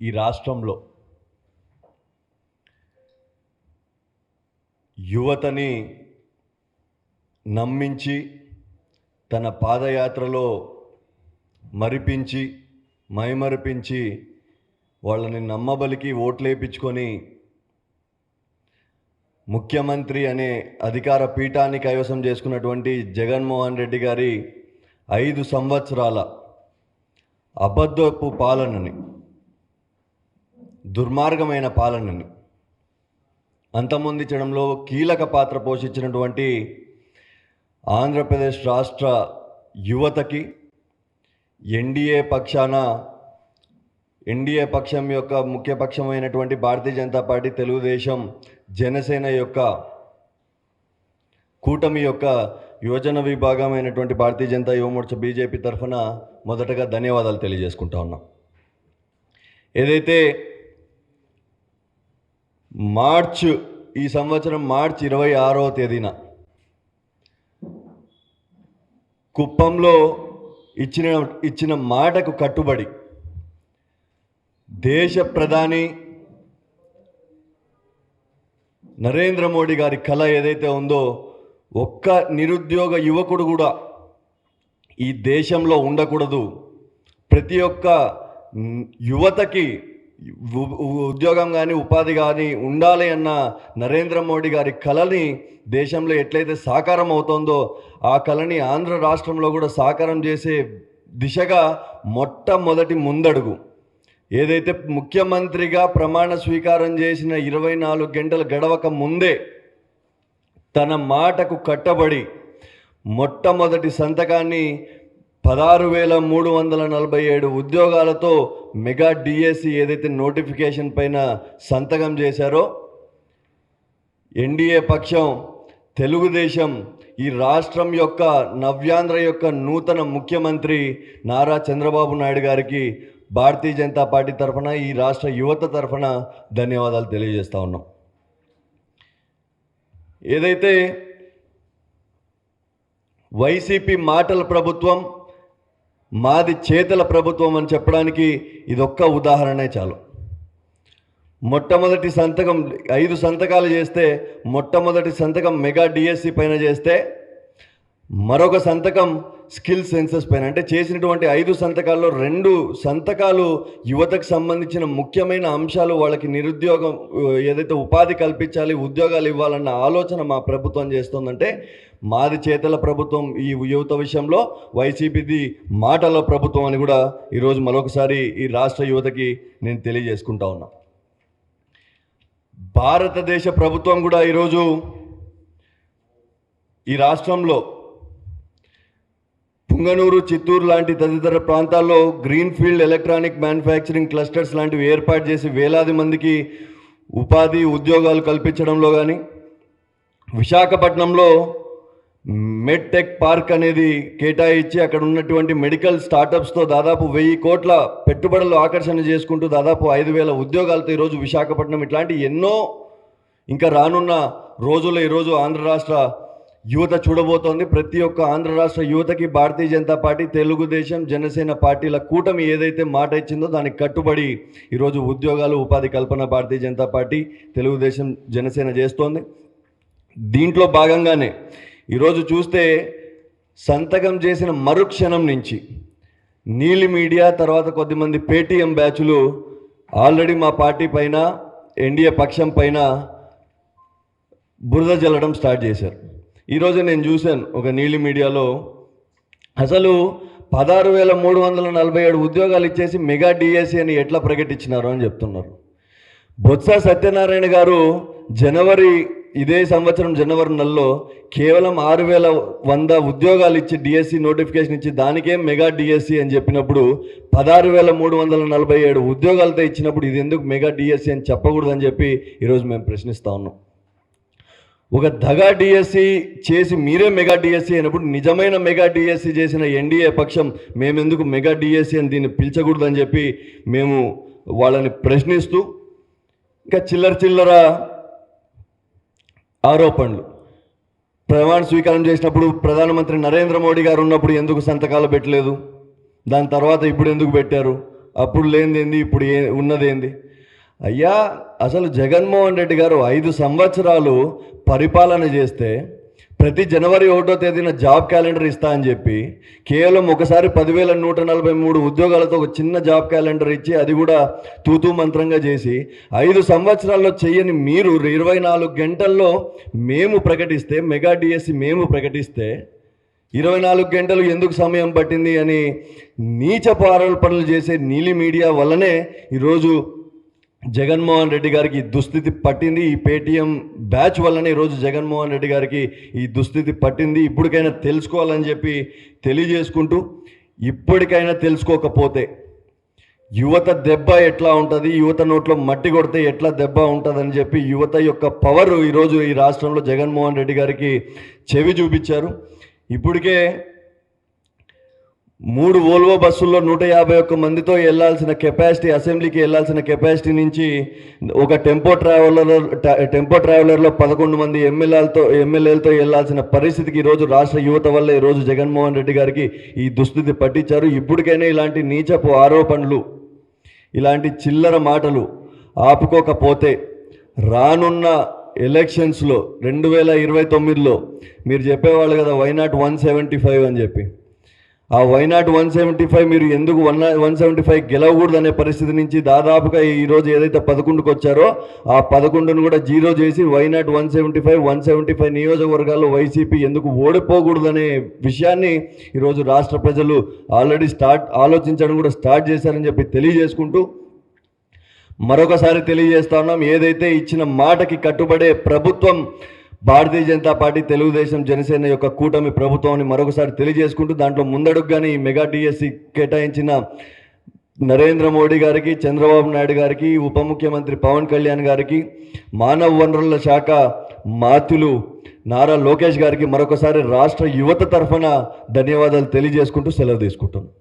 ఈ రాష్ట్రంలో యువతని నమ్మించి తన పాదయాత్రలో మరిపించి మైమరిపించి వాళ్ళని నమ్మబలికి ఓట్లేపించుకొని ముఖ్యమంత్రి అనే అధికార పీఠాన్ని కైవసం చేసుకున్నటువంటి జగన్మోహన్ రెడ్డి గారి ఐదు సంవత్సరాల అబద్ధపు పాలనని దుర్మార్గమైన పాలనని. అంతమొందించడంలో కీలక పాత్ర పోషించినటువంటి ఆంధ్రప్రదేశ్ రాష్ట్ర యువతకి ఎన్డీఏ పక్షాన ఎన్డీఏ పక్షం యొక్క ముఖ్య పక్షమైనటువంటి భారతీయ జనతా పార్టీ తెలుగుదేశం జనసేన యొక్క కూటమి యొక్క యువజన విభాగమైనటువంటి భారతీయ జనతా యువమోర్చ బీజేపీ తరఫున మొదటగా ధన్యవాదాలు తెలియజేసుకుంటా ఉన్నాం. ఏదైతే మార్చ్ ఈ సంవత్సరం మార్చ్ ఇరవై ఆరో తేదీన కుప్పంలో ఇచ్చిన ఇచ్చిన మాటకు కట్టుబడి దేశ ప్రధాని నరేంద్ర మోడీ గారి కళ ఏదైతే ఉందో ఒక్క నిరుద్యోగ యువకుడు కూడా ఈ దేశంలో ఉండకూడదు. ప్రతి ఒక్క యువతకి ఉద్యోగం కానీ ఉపాధి కానీ ఉండాలి అన్న నరేంద్ర మోడీ గారి కళని దేశంలో ఎట్లయితే సాకారం అవుతోందో ఆ కళని ఆంధ్ర రాష్ట్రంలో కూడా సాకారం చేసే దిశగా మొట్టమొదటి ముందడుగు. ఏదైతే ముఖ్యమంత్రిగా ప్రమాణ స్వీకారం చేసిన ఇరవై నాలుగు గంటలు గడవక ముందే తన మాటకు కట్టబడి మొట్టమొదటి సంతకాన్ని పదహారు వేల మూడు వందల నలభై ఏడు ఉద్యోగాలతో మెగా డిఎస్సి ఏదైతే నోటిఫికేషన్ పైన సంతకం చేశారో ఎన్డీఏ పక్షం తెలుగుదేశం ఈ రాష్ట్రం యొక్క నవ్యాంధ్ర యొక్క నూతన ముఖ్యమంత్రి నారా చంద్రబాబు నాయుడు గారికి భారతీయ జనతా పార్టీ తరఫున ఈ రాష్ట్ర యువత తరఫున ధన్యవాదాలు తెలియజేస్తా ఉన్నాం. ఏదైతే వైసీపీ మాటల ప్రభుత్వం మాది చేతల ప్రభుత్వం అని చెప్పడానికి ఇదొక్క ఉదాహరణే చాలు. మొట్టమొదటి సంతకం ఐదు సంతకాలు చేస్తే మొట్టమొదటి సంతకం మెగా డిఎస్సి పైన చేస్తే మరొక సంతకం స్కిల్ సెన్సెస్ పైన. అంటే చేసినటువంటి ఐదు సంతకాల్లో రెండు సంతకాలు యువతకు సంబంధించిన ముఖ్యమైన అంశాలు వాళ్ళకి నిరుద్యోగం ఏదైతే ఉపాధి కల్పించాలి ఉద్యోగాలు ఇవ్వాలన్న ఆలోచన మా ప్రభుత్వం చేస్తుందంటే మాది చేతల ప్రభుత్వం ఈ యువత విషయంలో వైసీపీది మాటల ప్రభుత్వం అని కూడా ఈరోజు మరొకసారి ఈ రాష్ట్ర యువతకి నేను తెలియజేసుకుంటా ఉన్నా. భారతదేశ ప్రభుత్వం కూడా ఈరోజు ఈ రాష్ట్రంలో పుంగనూరు చిత్తూరు లాంటి తదితర ప్రాంతాల్లో గ్రీన్ఫీల్డ్ ఎలక్ట్రానిక్ మ్యానుఫ్యాక్చరింగ్ క్లస్టర్స్ లాంటివి ఏర్పాటు చేసి వేలాది మందికి ఉపాధి ఉద్యోగాలు కల్పించడంలో కానీ విశాఖపట్నంలో మెడ్ టెక్ పార్క్ అనేది కేటాయించి అక్కడ ఉన్నటువంటి మెడికల్ స్టార్టప్స్తో దాదాపు వెయ్యి కోట్ల పెట్టుబడులు ఆకర్షణ చేసుకుంటూ దాదాపు ఐదు వేల ఉద్యోగాలతో ఈరోజు విశాఖపట్నం ఇట్లాంటి ఎన్నో ఇంకా రానున్న రోజుల్లో ఈరోజు ఆంధ్ర రాష్ట్ర యువత చూడబోతోంది. ప్రతి ఒక్క ఆంధ్ర రాష్ట్ర యువతకి భారతీయ జనతా పార్టీ తెలుగుదేశం జనసేన పార్టీల కూటమి ఏదైతే మాట ఇచ్చిందో దానికి కట్టుబడి ఈరోజు ఉద్యోగాలు ఉపాధి కల్పన భారతీయ జనతా పార్టీ తెలుగుదేశం జనసేన చేస్తోంది. దీంట్లో భాగంగానే ఈరోజు చూస్తే సంతకం చేసిన మరుక్షణం నుంచి నీలి మీడియా తర్వాత కొద్దిమంది పేటీఎం బ్యాచులు ఆల్రెడీ మా పార్టీ పైన ఎన్డీఏ పక్షం పైన బురద జల్లడం స్టార్ట్ చేశారు. ఈరోజు నేను చూశాను ఒక నీలి మీడియాలో అసలు పదహారు వేల మూడు వందల నలభై ఏడు ఉద్యోగాలు ఇచ్చేసి మెగా డిఎస్సి అని ఎట్లా ప్రకటించినారు అని చెప్తున్నారు. బొత్స సత్యనారాయణ గారు జనవరి ఇదే సంవత్సరం జనవరి నెలలో కేవలం ఆరు వేల వంద ఉద్యోగాలు ఇచ్చి డిఎస్సి నోటిఫికేషన్ ఇచ్చి దానికే మెగా డిఎస్సి అని చెప్పినప్పుడు పదహారు వేల మూడు వందల నలభై ఏడు ఉద్యోగాలతో ఇచ్చినప్పుడు ఇది ఎందుకు మెగా డిఎస్సి అని చెప్పకూడదని చెప్పి ఈరోజు మేము ప్రశ్నిస్తా ఉన్నాం. ఒక దగా డిఎస్సి చేసి మీరే మెగా డిఎస్సి అయినప్పుడు నిజమైన మెగా డిఎస్సి చేసిన ఎన్డీఏ పక్షం మేమెందుకు మెగా డిఎస్సి అని దీన్ని పిలిచకూడదని చెప్పి మేము వాళ్ళని ప్రశ్నిస్తూ ఇంకా చిల్లర చిల్లర ఆరోపణలు. ప్రమాణ స్వీకారం చేసినప్పుడు ప్రధానమంత్రి నరేంద్ర మోడీ గారు ఉన్నప్పుడు ఎందుకు సంతకాలు పెట్టలేదు? దాని తర్వాత ఇప్పుడు ఎందుకు పెట్టారు? అప్పుడు లేనిదేంది? ఇప్పుడు ఏ ఉన్నదేంది? అయ్యా అసలు జగన్మోహన్ రెడ్డి గారు ఐదు సంవత్సరాలు పరిపాలన చేస్తే ప్రతి జనవరి ఒకటో తేదీన జాబ్ క్యాలెండర్ ఇస్తా అని చెప్పి కేవలం ఒకసారి పదివేల నూట నలభై మూడు ఉద్యోగాలతో ఒక చిన్న జాబ్ క్యాలెండర్ ఇచ్చి అది కూడా తూతూ మంత్రంగా చేసి ఐదు సంవత్సరాల్లో చెయ్యని మీరు ఇరవై నాలుగు గంటల్లో మేము ప్రకటిస్తే మెగా డిఎస్సి మేము ప్రకటిస్తే ఇరవై నాలుగు గంటలు ఎందుకు సమయం పట్టింది అని నీచపు ఆరోపణలు చేసే నీలి మీడియా వల్లనే ఈరోజు జగన్మోహన్ రెడ్డి గారికి దుస్థితి పట్టింది. ఈ పేటీఎం బ్యాచ్ వల్లనే ఈరోజు జగన్మోహన్ రెడ్డి గారికి ఈ దుస్థితి పట్టింది. ఇప్పటికైనా తెలుసుకోవాలని చెప్పి తెలియజేసుకుంటూ ఇప్పటికైనా తెలుసుకోకపోతే యువత దెబ్బ ఎట్లా ఉంటుంది? యువత నోట్లో మట్టి కొడితే ఎట్లా దెబ్బ ఉంటుందని చెప్పి యువత యొక్క పవర్ ఈరోజు ఈ రాష్ట్రంలో జగన్మోహన్ రెడ్డి గారికి చెవి చూపించారు. ఇప్పటికే మూడు ఓల్వో బస్సుల్లో నూట యాభై ఒక్క మందితో వెళ్ళాల్సిన కెపాసిటీ అసెంబ్లీకి వెళ్ళాల్సిన కెపాసిటీ నుంచి ఒక టెంపో ట్రావెలర్ టెంపో ట్రావెలర్లో పదకొండు మంది ఎమ్మెల్యేలతో ఎమ్మెల్యేలతో వెళ్ళాల్సిన పరిస్థితికి ఈరోజు రాష్ట్ర యువత వల్ల ఈరోజు జగన్మోహన్ రెడ్డి గారికి ఈ దుస్థితి పట్టించారు. ఇప్పటికైనా ఇలాంటి నీచపు ఆరోపణలు ఇలాంటి చిల్లర మాటలు ఆపుకోకపోతే రానున్న ఎలక్షన్స్లో రెండు వేల ఇరవై తొమ్మిదిలో మీరు చెప్పేవాళ్ళు కదా వైనాట్ వన్ సెవెంటీ ఫైవ్ అని చెప్పి. ఆ వైనాట్ వన్ సెవెంటీ ఫైవ్ మీరు ఎందుకు వన్ వన్ సెవెంటీ ఫైవ్ గెలవకూడదు అనే పరిస్థితి నుంచి దాదాపుగా ఈరోజు ఏదైతే పదకొండుకు వచ్చారో ఆ పదకొండును కూడా జీరో చేసి why not one seventy five one seventy five నియోజకవర్గాల్లో వైసీపీ ఎందుకు ఓడిపోకూడదనే విషయాన్ని ఈరోజు రాష్ట్ర ప్రజలు ఆల్రెడీ స్టార్ట్ ఆలోచించడం కూడా స్టార్ట్ చేశారని చెప్పి తెలియజేసుకుంటూ మరొకసారి తెలియజేస్తా ఉన్నాం. ఏదైతే ఇచ్చిన మాటకి కట్టుబడే ప్రభుత్వం భారతీయ జనతా పార్టీ తెలుగుదేశం జనసేన యొక్క కూటమి ప్రభుత్వాన్ని మరొకసారి తెలియజేసుకుంటూ దాంట్లో ముందడుగుగానే ఈ మెగా డిఎస్సి కేటాయించిన నరేంద్ర మోడీ గారికి చంద్రబాబు నాయుడు గారికి ఉప ముఖ్యమంత్రి పవన్ కళ్యాణ్ గారికి మానవ వనరుల శాఖ మాతులు నారా లోకేష్ గారికి మరొకసారి రాష్ట్ర యువత తరఫున ధన్యవాదాలు తెలియజేసుకుంటూ సెలవు తీసుకుంటున్నాను